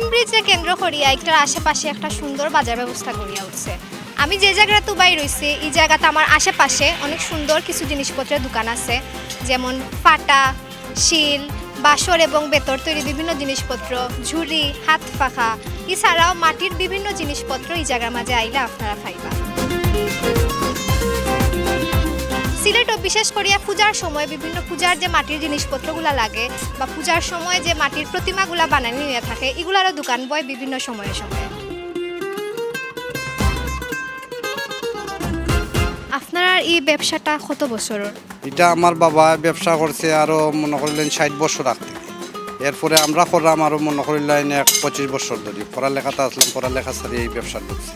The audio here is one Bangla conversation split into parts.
কিন ব্রিজে কেন্দ্র করিয়া একটার আশেপাশে একটা সুন্দর বাজার ব্যবস্থা করিয়া উঠছে। আমি যে জায়গাটা তুবাই রয়েছি, এই জায়গাতে আমার আশেপাশে অনেক সুন্দর কিছু জিনিসপত্রের দোকান আছে। যেমন পাটা শিল, বাসর এবং বেতর তৈরি বিভিন্ন জিনিসপত্র, ঝুড়ি, হাত পাখা এছাড়াও মাটির বিভিন্ন জিনিসপত্র এই জায়গার মাঝে আইলে আপনারা পাইবা। সিলেটও বিশেষ করিয়া পূজার সময় বিভিন্ন পূজার যে মাটির জিনিসপত্রগুলা লাগে বা পূজার সময় যে মাটির প্রতিমাগুলা বানানি নিয়ে থাকে, এগুলারও দোকান বয় বিভিন্ন সময়ে সময়ে। আপনার এই ব্যবসাটা কত বছরের? এটা আমার বাবা ব্যবসা করছে আরও মনে করিলেন ষাট বছর আগ এরপরে আমরা করলাম আরও মনে করিলেন এক পঁচিশ বছর ধরে। পড়ালেখাতে আসলাম, পড়ালেখা সারি এই ব্যবসা ঢুকছে।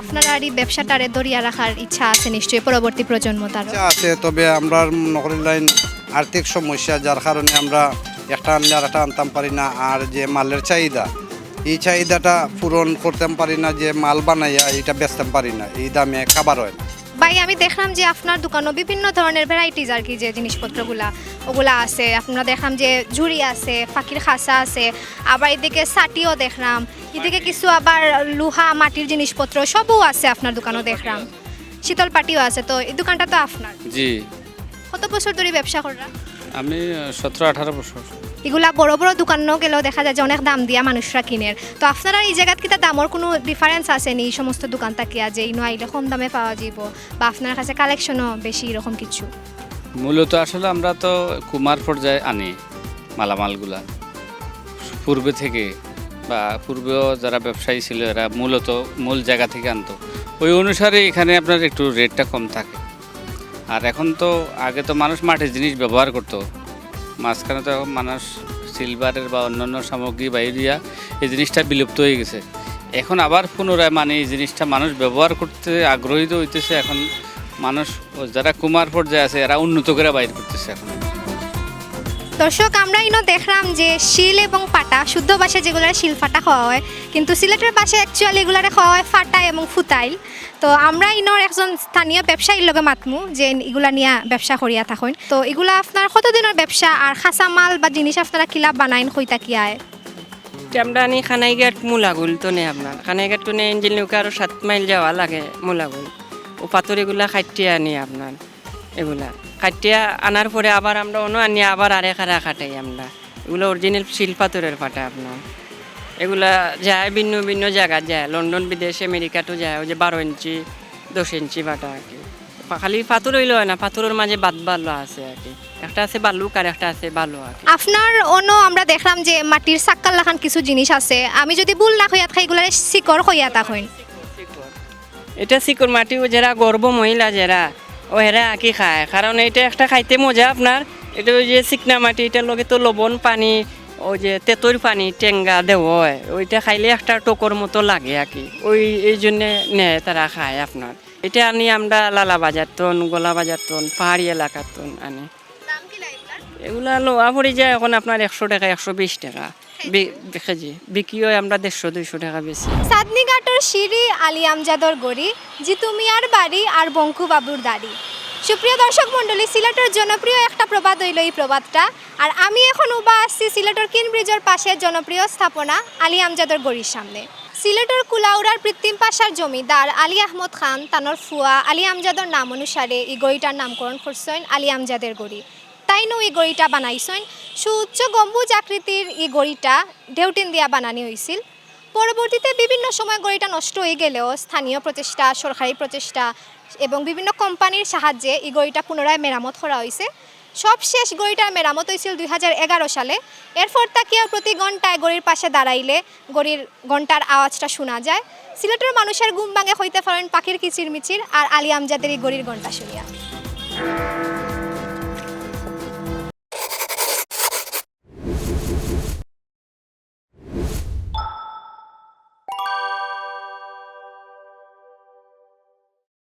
আপনার আর এই ব্যবসাটারে দরিয়া রাখার ইচ্ছা আছে নিশ্চয়ই, পরবর্তী প্রজন্ম তার আছে, তবে আমরা মনে লাইন আর্থিক সমস্যা, যার কারণে আমরা একটা আনলে আর আনতাম পারি না, আর যে মালের চাহিদা, এই চাহিদাটা পূরণ করতে পারি না, যে মাল বানাইয়া এটা বেচতে পারি না, এই দামে খাবার হয় না। ভাই আমি দেখলাম যে আপনার দোকানও বিভিন্ন ধরনের ভ্যারাইটিস আর কি যে জিনিসপত্রগুলা ওগুলা আছে। আপনারা দেখলাম যে ঝুড়ি আছে পাখির খাসা আছে আবার এদিকে সাটিও দেখলাম। এদিকে কিছু আবার লোহা মাটির জিনিসপত্র সবও আছে আপনার দোকানও দেখলাম। শীতল পাটিও আছে তো এই দোকানটা তো আপনার। জি। কত বছর ধরে ব্যবসা করা আমি সতেরো আঠারো বছর। এগুলা বড় বড় দোকানও গেলেও দেখা যায় যে অনেক দাম দিয়া মানুষরা কিনের তো আপনারা এই জায়গাত কিতা দামর কোনো ডিফারেন্স আছে নি? এই সমস্ত দোকান তাকিয়া যে ইনো আইলে কম দামে পাওয়া যাব বা আপনার কাছে কালেকশনও বেশি এরকম কিছু? মূলত আসলে আমরা তো কুমার পর্যায়ে আনি মালামালগুলা। পূর্বে থেকে বা পূর্বেও যারা ব্যবসায়ী ছিল এরা মূলত মূল জায়গা থেকে আনতো। ওই অনুসারে এখানে আপনার একটু রেটটা কম থাকে। আর এখন তো আগে তো মানুষ মাটির জিনিস ব্যবহার করতো। মাঝখানে তো এখন মানুষ সিলভারের বা অন্যান্য সামগ্রী বা ইউরিয়া এই জিনিসটা বিলুপ্ত হয়ে গেছে। এখন আবার পুনরায় মানে এই জিনিসটা মানুষ ব্যবহার করতে আগ্রহী হইতেছে, এখন মানুষ যারা কুমার পর্যায়ে আছে, এরা উন্নত করে বাইর করতেছে এখন। দর্শক, আমরা ইনো দেখলাম যে শিল এবং পাটা, শুদ্ধ ভাষায় যেগুলো শিল ফাটা খাওয়া হয়, কিন্তু সিলেটের পাশে অ্যাকচুয়ালি এগুলারে খাওয়া হয় ফাটা এবং ফুতাইল তো আমরা ইনোর একজন স্থানীয় ব্যবসায়ীর লগে মাতমু, যে এগুলা নিয়ে ব্যবসা করিয়া থাকুন। তো এগুলা আপনার কতদিনের ব্যবসা, আর খাসা মাল বা জিনিস আপনারা কিলা বানাইন, কইতা কি আয়? আমরা আনি খানাইঘাট মুলাগুল তো নে আপনার। খানাইঘাট তো নে ইঞ্জিল নৌকা আরও সাত মাইল যাওয়া লাগে মুলাগুল। ও পাথর এগুলা আনি আপনার। এগুলা। খাটিয়া আনার পরে আবার আমরা অন্য আনি আবার আরে খারা খাটাই আমরা। এগুলো অরিজিনাল শিল পাথরের ফাটা আপনার। এগুলা যায় ভিন্ন ভিন্ন জায়গা যায়। লন্ডন বিদেশ আমেরিকাটো যায়। ওই যে বারো ইঞ্চি দশ ইঞ্চি বাটা আর কি। খালি পাথর হইলে হয় না পাথরের মাঝে বাদ বালো আছে আর কি। একটা আছে বালুক আর একটা আছে বালু আর আপনার অন্য আমরা দেখলাম যে মাটির সাক্কাল লাখান কিছু জিনিস আছে। আমি যদি ভুল না হইয়া থাকি এগুলারে শিকড় হইয়া থাকুন এটা শিকড় মাটি ও যারা গর্ব মহিলা যারা ও হেরা আঁকি খায়? কারণ এটা একটা খাইতে মজা আপনার। এটা ওই যে চিকনা মাটি এটার লগে তো লবণ পানি ওই যে তেঁতর পানি টেঙ্গা দেও হয়। ওইটা খাইলে একটা টোকর মতো লাগে আর কি। ওই এই জন্যে নেয় তারা খায় আপনার। এটা আনি আমরা লালা বাজার তন গোলা বাজার তন পাহাড়ি এলাকার তন আনি। এগুলা লোয়া পড়ে যায় এখন আপনার একশো টাকা একশো বিশ টাকা। বিক্রি হয় আমরা দেড়শো, দুইশো টাকা বেশি। সাদনিঘাটর সিঁড়ি আলী আমজাদর গড়ি জিতু মিয়ার বাড়ি আর বঙ্কু বাবুর দাড়ি। সুপ্রিয় দর্শক মণ্ডলী, সিলেটের জনপ্রিয় একটা প্রবাদ হইল এই প্রবাদটা, আর আমি এখন উবা আসছি সিলেটের কিন পাশে জনপ্রিয় স্থাপনা আলী আমজাদর গড়ির সামনে। সিলেটের কুলাউড়ার কৃত্রিম পাশার জমিদার আলী আহমদ খান, তানোর ফুয়া আলী আমজাদর নাম অনুসারে এই গড়িটার নামকরণ করছেন আলী আমজাদের গড়ি। তাই নো এই গড়িটা বানাইছেন সুউচ্চ গম্বুজ আকৃতির এই গড়িটা ঢেউটিন দিয়া বানানি হয়েছিল পরবর্তীতে বিভিন্ন সময় গড়িটা নষ্ট হয়ে গেলেও স্থানীয় প্রচেষ্টা, সরকারি প্রচেষ্টা এবং বিভিন্ন কোম্পানির সাহায্যে এই গড়িটা পুনরায় মেরামত করা হয়েছে সবশেষ গড়িটার মেরামত হয়েছিল দুই হাজার এগারো সালে। এরপর তাকিয়া প্রতি ঘন্টায় গড়ির পাশে দাঁড়াইলে গড়ির ঘণ্টার আওয়াজটা শোনা যায়। সিলেটের মানুষের ঘুম ভাঙে হইতে পারেন পাখির কিচির মিচির আর আলী আমজাদের এই গড়ির ঘণ্টা শুনিয়া।